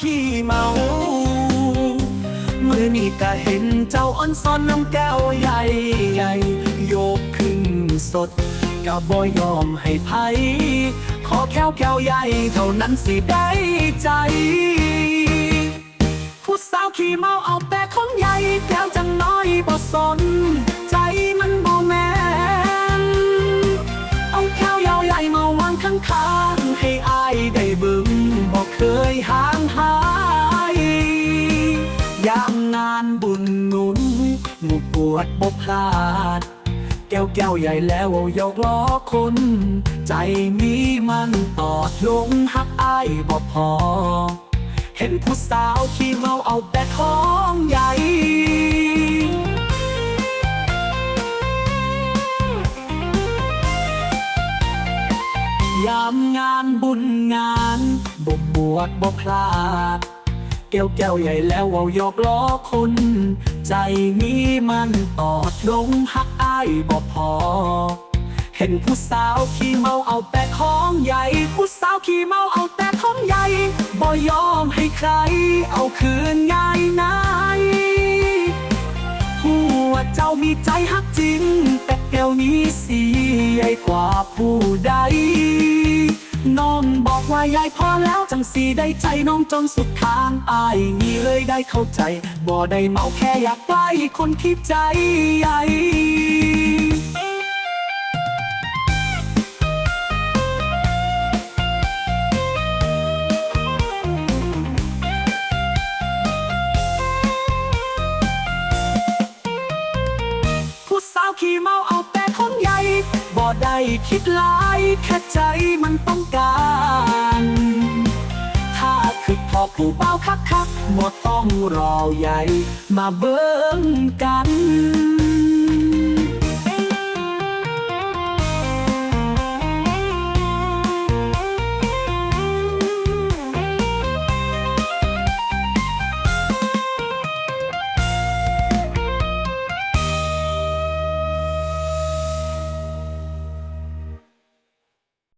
ขี้เมาเมื่อนี่ก็เห็นเจ้าอ่อนซ้อนน้ำแก้วใหญ่ใหญ่โยกขึ้นสดก็บ่ยอมให้ไผขอแก้วแก้วใหญ่เท่านั้นสิได้ใจ ผู้สาวขี้เมาเอาแต่ของใหญ่แก้วจังน้อยบ่สน ใจมันบ่แม่นเอาแก้วยาวใหญ่มาวางข้างๆให้อายได้เบึงบ่เคยหาามงานบุญหนุนหมู่ปวดบ่พลาด แก้วแก้วใหญ่แล้วยกล้อคน ใจมีมันตอดลงหักอายบ่พอ เห็นผู้สาวขี้เมาเอาแต่ของใหญ่ยามงานบุญงานบกบวชบ่พลาด แก้วแก้วใหญ่แล้วเวายอกล้อคน ใจนี้มันตอดลงหักอายบ่พอ เห็นผู้สาวขี้เมาเอาแต่ของใหญ่ ผู้สาวขี้เมาเอาแต่ของใหญ่บ่ยอมให้ใคร เอาคืนง่ายนายหัวาเจ้ามีใจฮักจริง แต่แก้วนี้สีใหญ่กว่าผู้ใด น้องบอกว่ายายพอแล้วจังสีได้ใจน้องจนสุดทางอายนี่เลยได้เข้าใจ บ่ได้เมาแค่อยากใกล้คนที่ใจใหญ่ ได้คิดหลายแค่ใจมันต้องการถ้าคือพอผู้เบาคักคักหมดต้องรอใหญ่มาเบิ่งกัน